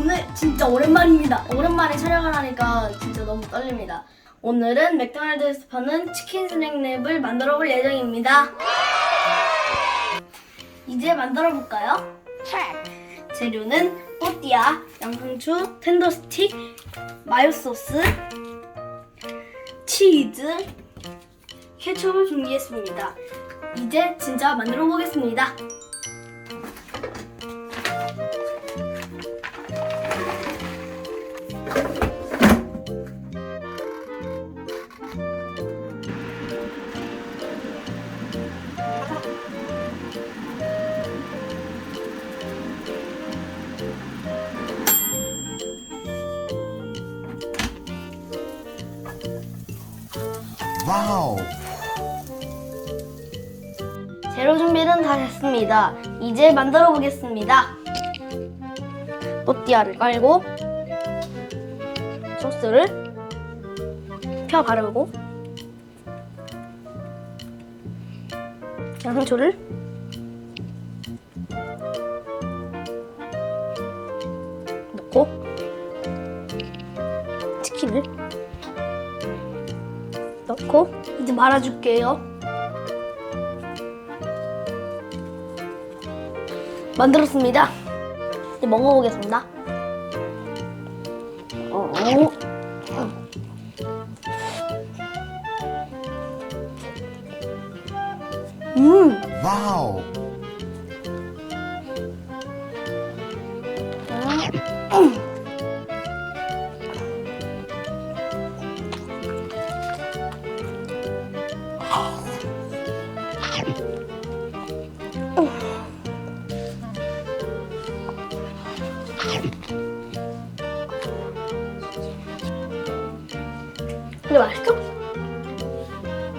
오늘 진짜 오랜만입니다. 오랜만에 촬영을 하니까 진짜 너무 떨립니다. 오늘은 맥도날드에서 파는 치킨 스낵랩을 만들어 볼 예정입니다. 이제 만들어 볼까요? 재료는 또띠아, 양상추, 텐더 스틱, 마요 소스, 치즈, 케첩을 준비했습니다. 이제 진짜 만들어 보겠습니다. 와우. 재료 준비는 다 됐습니다. 이제 만들어 보겠습니다. 또띠아를 깔고 소스를 펴 바르고 양상추를 넣고 치킨을 넣고 이제 말아줄게요. 만들었습니다. 이제 먹어보겠습니다. 어, 음, 와우. 근데 맛있어?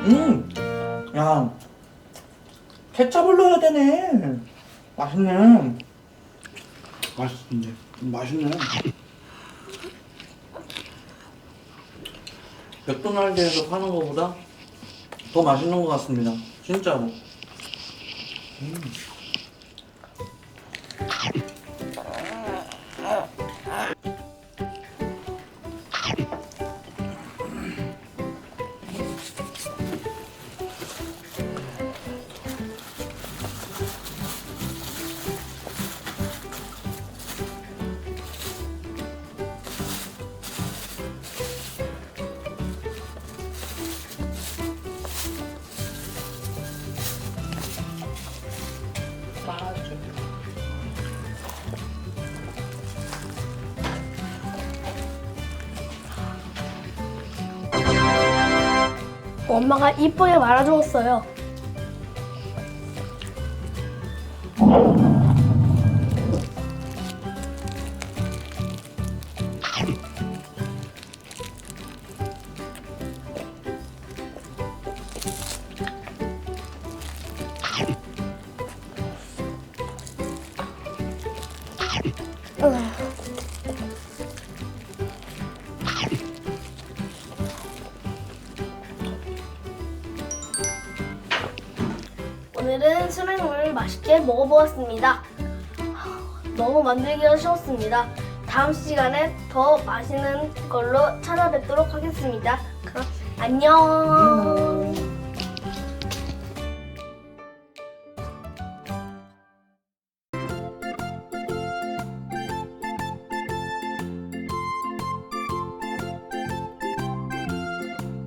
음, 야, 케첩을 넣어야 되네. 맛있네. 맛있네. 맛있네. 맥도날드에서 파는 것보다 더 맛있는 것 같습니다. 진짜로. 嗯。 엄마가 이쁘게 말아주었어요. 오늘은 수냉물을 맛있게 먹어보았습니다. 너무 만들기가 쉬웠습니다. 다음 시간에 더 맛있는 걸로 찾아뵙도록 하겠습니다. 그럼 안녕.